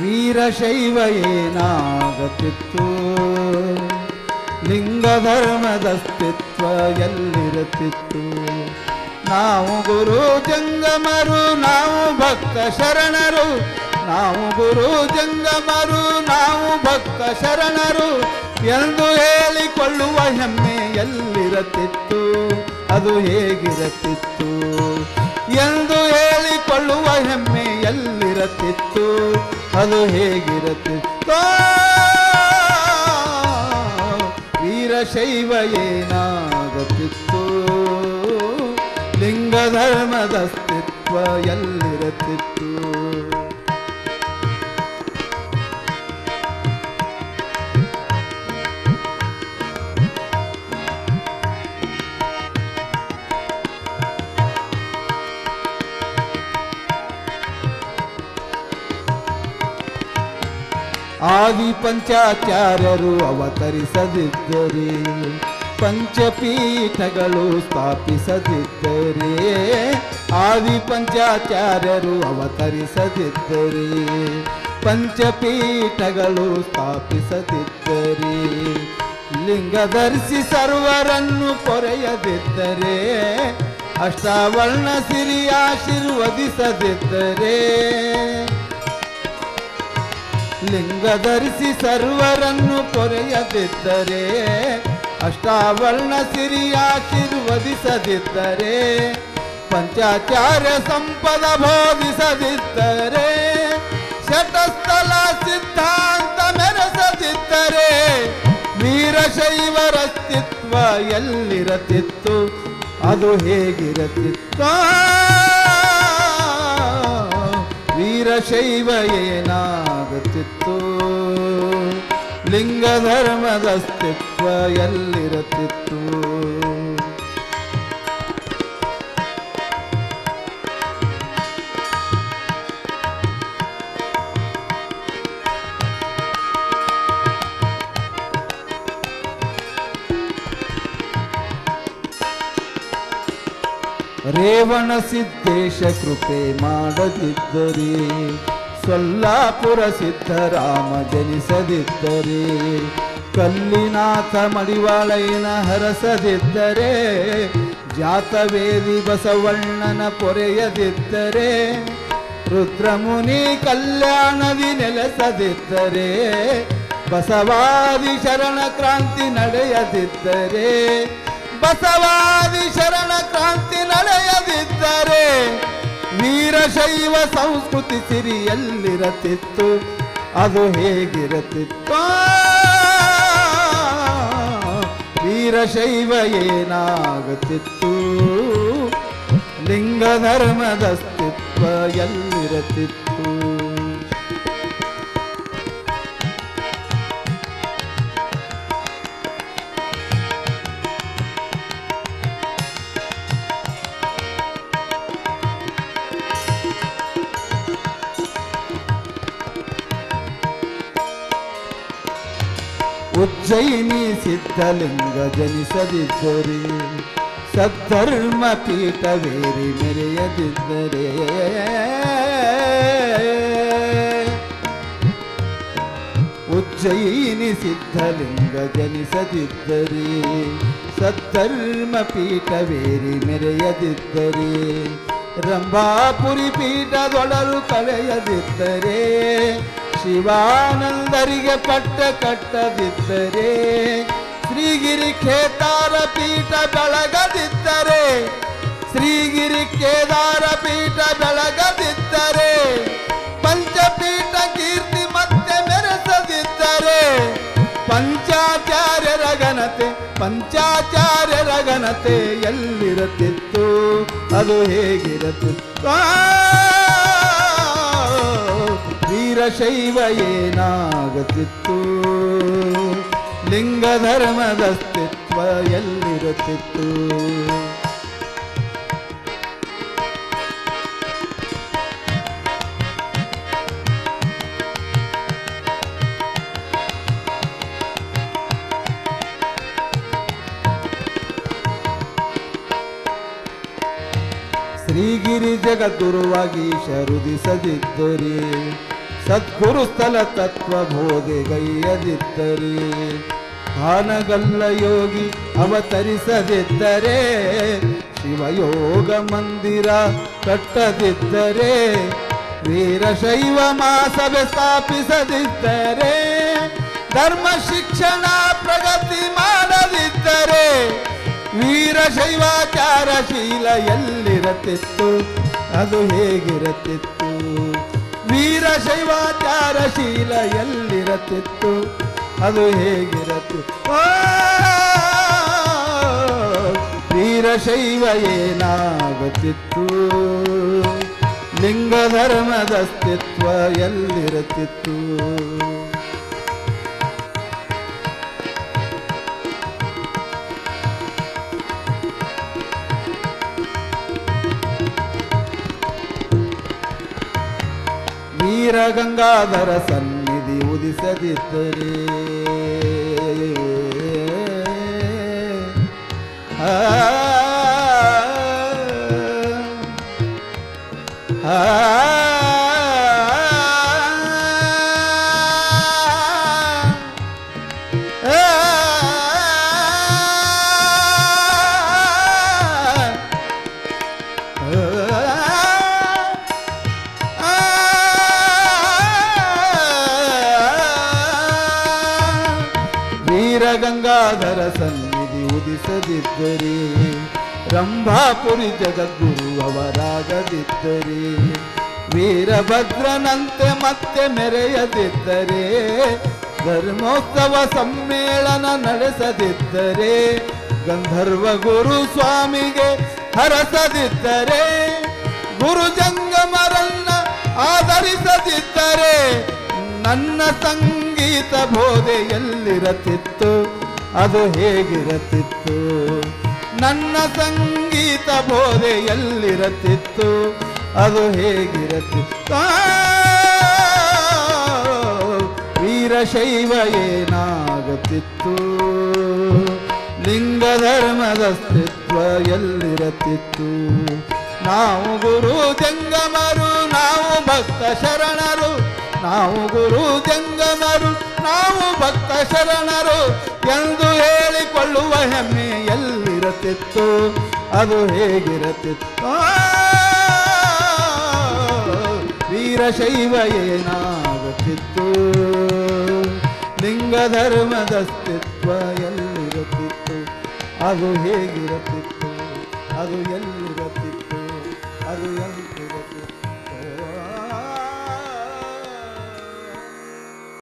ವೀರಶೈವ ಏನಾಗತಿತ್ತು ಲಿಂಗ ಧರ್ಮದ ಅಸ್ತಿತ್ವ ಎಲ್ಲಿರುತ್ತಿತ್ತು? ನಾವು ಗುರು ಜಂಗಮರು, ನಾವು ಭಕ್ತ ಶರಣರು. ನಾವು ಗುರು ಜಂಗಮರು, ನಾವು ಭಕ್ತ ಶರಣರು. ಎಂದು ಹೇಳಿಕೊಳ್ಳುವ ಹೆಮ್ಮೆ ಎಲ್ಲಿರುತ್ತಿತ್ತು? ಅದು ಹೇಗಿರುತ್ತಿತ್ತು? ಎಂದು ಹೇಳಿಕೊಳ್ಳುವ ಹೆಮ್ಮೆ ಎಲ್ಲಿರತ್ತಿತ್ತು? ಅದು ಹೇಗಿರುತ್ತೆ? ವೀರಶೈವ ಏನಾಗುತ್ತಿತ್ತು? ಲಿಂಗ ಧರ್ಮದ ಅಸ್ತಿತ್ವ ಎಲ್ಲಿರುತ್ತಿತ್ತು? ಆದಿ ಪಂಚಾಚಾರ್ಯರು ಅವತರಿಸದಿದ್ದರೆ, ಪಂಚಪೀಠಗಳು ಸ್ಥಾಪಿಸದಿದ್ದರೆ, ಆದಿ ಪಂಚಾಚಾರ್ಯರು ಅವತರಿಸದಿದ್ದರೆ, ಪಂಚಪೀಠಗಳು ಸ್ಥಾಪಿಸದಿದ್ದರೆ ಲಿಂಗ ಧರಿಸಿ ಸರ್ವರನ್ನು ಪೊರೆಯದಿದ್ದರೆ, ಅಷ್ಟಾವರ್ಣ ಸಿರಿ ಆಶೀರ್ವದಿಸದಿದ್ದರೆ ಲಿಂಗ ಧರಿಸಿ ಸರ್ವರನ್ನು ಕೊರೆಯದಿದ್ದರೆ, ಅಷ್ಟಾವರ್ಣ ಸಿರಿ ಆಶೀರ್ವದಿಸದಿದ್ದರೆ, ಪಂಚಾಚಾರ್ಯ ಸಂಪದ ಬೋಧಿಸದಿದ್ದರೆ, ಶತಸ್ಥಲ ಸಿದ್ಧಾಂತ ಮೆರೆಸದಿದ್ದರೆ ವೀರಶೈವರ ಅಸ್ತಿತ್ವ ಎಲ್ಲಿರತಿತ್ತು ಅದು ಹೇಗಿರತಿತ್ತ ವೀರಶೈವ ಏನಾಗುತ್ತಿತ್ತು ಲಿಂಗ ಧರ್ಮದ ಅಸ್ತಿತ್ವ ಎಲ್ಲಿರುತ್ತಿತ್ತು? ರೇವಣ ಸಿದ್ದೇಶ ಕೃಪೆ ಮಾಡದಿದ್ದರೆ ಸೊಲ್ಲಾಪುರ ಸಿದ್ಧರಾಮ ಜನಿಸದಿದ್ದರೆ, ಕಲ್ಲಿನಾಥ ಮಡಿವಾಳಯ್ಯನ ಹರಸದಿದ್ದರೆ, ಜಾತವೇದಿ ಬಸವಣ್ಣನ ಪೊರೆಯದಿದ್ದರೆ, ರುದ್ರಮುನಿ ಕಲ್ಯಾಣದಿ ನೆಲೆಸದಿದ್ದರೆ, ಬಸವಾದಿ ಶರಣ ಕ್ರಾಂತಿ ನಡೆಯದಿದ್ದರೆ, ಬಸವಾದಿ ಶರಣ ಕ್ರಾಂತಿ ನಡೆಯದಿದ್ದರೆ ವೀರಶೈವ ಸಂಸ್ಕೃತಿ ಸಿರಿಯಲ್ಲಿರತಿತ್ತು. ಅದು ಹೇಗಿರತಿತ್ತು? ವೀರಶೈವ ಏನಾಗುತ್ತಿತ್ತು ಲಿಂಗ ಧರ್ಮದ ಅಸ್ತಿತ್ವ ಎಲ್ಲಿರತಿತ್ತು? ಉಜ್ಜಯಿನಿ ಸಿದ್ಧಲಿಂಗ ಜನಿಸದಿದ್ದರೆ, ಸದ್ಧರ್ಮ ಪೀಠವೇರಿ ಮೆರೆಯದಿದ್ದರೆ. ಉಜ್ಜಯಿನಿ ಸಿದ್ಧಲಿಂಗ ಜನಿಸದಿದ್ದರೆ, ಸದ್ಧರ್ಮ ಪೀಠವೇರಿ ಮೆರೆಯದಿದ್ದರೆ, ರಂಭಾಪುರಿ ಪೀಠದೊಡಲು ಕಳೆಯದಿದ್ದರೆ ಶಿವಾನಂದರಿಗೆ ಪಟ್ಟ ಕಟ್ಟದಿದ್ದರೆ, ಶ್ರೀಗಿರಿ ಖೇತಾರ ಪೀಠ ಬೆಳಗದಿದ್ದರೆ, ಶ್ರೀಗಿರಿ ಕೇದಾರ ಪೀಠ ಬೆಳಗದಿದ್ದರೆ, ಪಂಚಪೀಠ ಕೀರ್ತಿ ಮತ್ತೆ ಮೆರೆಸದಿದ್ದರೆ ಪಂಚಾಚಾರ್ಯರ ಘನತೆ ಪಂಚಾಚಾರ್ಯರ ಘನತೆ ಎಲ್ಲಿರುತ್ತಿತ್ತು, ಅದು ಹೇಗಿರುತ್ತಿತ್ತು? ವೀರಶೈವ ಏನಾಗುತ್ತಿತ್ತು? ಲಿಂಗ ಧರ್ಮದ ಅಸ್ತಿತ್ವ ಎಲ್ಲಿರುತ್ತಿತ್ತು? ಶ್ರೀಗಿರಿ ಜಗದ್ಗುರುವಾಗಿ ಶರುದಿಸದಿದ್ದರೆ ಸದ್ಗುರು ಸ್ಥಳ ತತ್ವ ಬೋಧೆಗೈಯದಿದ್ದರೆ ಹಾನಗಲ್ಲ ಯೋಗಿ ಅವತರಿಸದಿದ್ದರೆ, ಶಿವಯೋಗ ಮಂದಿರ ಕಟ್ಟದಿದ್ದರೆ ವೀರಶೈವ ಮಾಸವೆ ಸ್ಥಾಪಿಸದಿದ್ದರೆ, ಧರ್ಮ ಶಿಕ್ಷಣ ಪ್ರಗತಿ ಮಾಡದಿದ್ದರೆ ವೀರಶೈವಾಚಾರಶೀಲ ಎಲ್ಲಿರತಿತ್ತು ಅದು ಹೇಗಿರತ್ತಿತ್ತು ಶೀಲ ಎಲ್ಲಿರತಿತ್ತು ಅದು ಹೇಗಿರತ್ತು? ವೀರ ವೀರಶೈವ ಏನಾಗುತ್ತಿತ್ತು? ಲಿಂಗ ಧರ್ಮದ ಅಸ್ತಿತ್ವ ಎಲ್ಲಿರುತ್ತಿತ್ತು ವೀರಗಂಗಾಧರ ಸನ್ನಿಧಿ ಉದಿಸದಿದ್ದರೆ ಆ, ಆ, ವೀರಗಂಗಾಧರ ಸನ್ನಿಧಿ ಉದಿಸದಿದ್ದರೆ, ರಂಭಾಪುರಿ ಜಗದ್ಗುರು ಅವರಾಗದಿದ್ದರೆ, ವೀರಭದ್ರನಂತೆ ಮತ್ತೆ ಮೆರೆಯದಿದ್ದರೆ, ಧರ್ಮೋತ್ಸವ ಸಮ್ಮೇಳನ ನಡೆಸದಿದ್ದರೆ, ಗಂಧರ್ವ ಗುರು ಸ್ವಾಮಿಗೆ ಹರಸದಿದ್ದರೆ, ಗುರು ಜಂಗಮರನ್ನ ಆಧರಿಸದಿದ್ದರೆ ನನ್ನ ಸಂಗೀತ ಬೋಧೆ ಎಲ್ಲಿರತಿತ್ತು ಅದು ಹೇಗಿರತಿತ್ತು? ನನ್ನ ಸಂಗೀತ ಬೋಧೆ ಎಲ್ಲಿರತಿತ್ತು ಅದು ಹೇಗಿರುತ್ತಿತ್ತು ವೀರಶೈವ ಏನಾಗುತ್ತಿತ್ತು ಲಿಂಗ ಧರ್ಮದ ಅಸ್ತಿತ್ವ ಎಲ್ಲಿರತಿತ್ತು? ನಾವು ಗುರು ಜಂಗಮರು, ನಾವು ಭಕ್ತ ಶರಣರು ನಾವು ಗುರು ಜಂಗಮರು ನಾವು ಭಕ್ತ ಶರಣರು ಎಂದು ಹೇಳಿಕೊಳ್ಳುವ ಹೆಮ್ಮೆ ಎಲ್ಲಿರತ್ತಿತ್ತು ಅದು ಹೇಗಿರುತ್ತಿತ್ತು ವೀರಶೈವ ಏನಾಗುತ್ತಿತ್ತು ಲಿಂಗ ಧರ್ಮದ ಅಸ್ತಿತ್ವ ಎಲ್ಲಿರುತ್ತಿತ್ತು ಅದು ಹೇಗಿರುತ್ತಿತ್ತು ಅದು ಎಲ್ಲಿರುತ್ತಿತ್ತು ಅದು ಎಲ್ಲಿ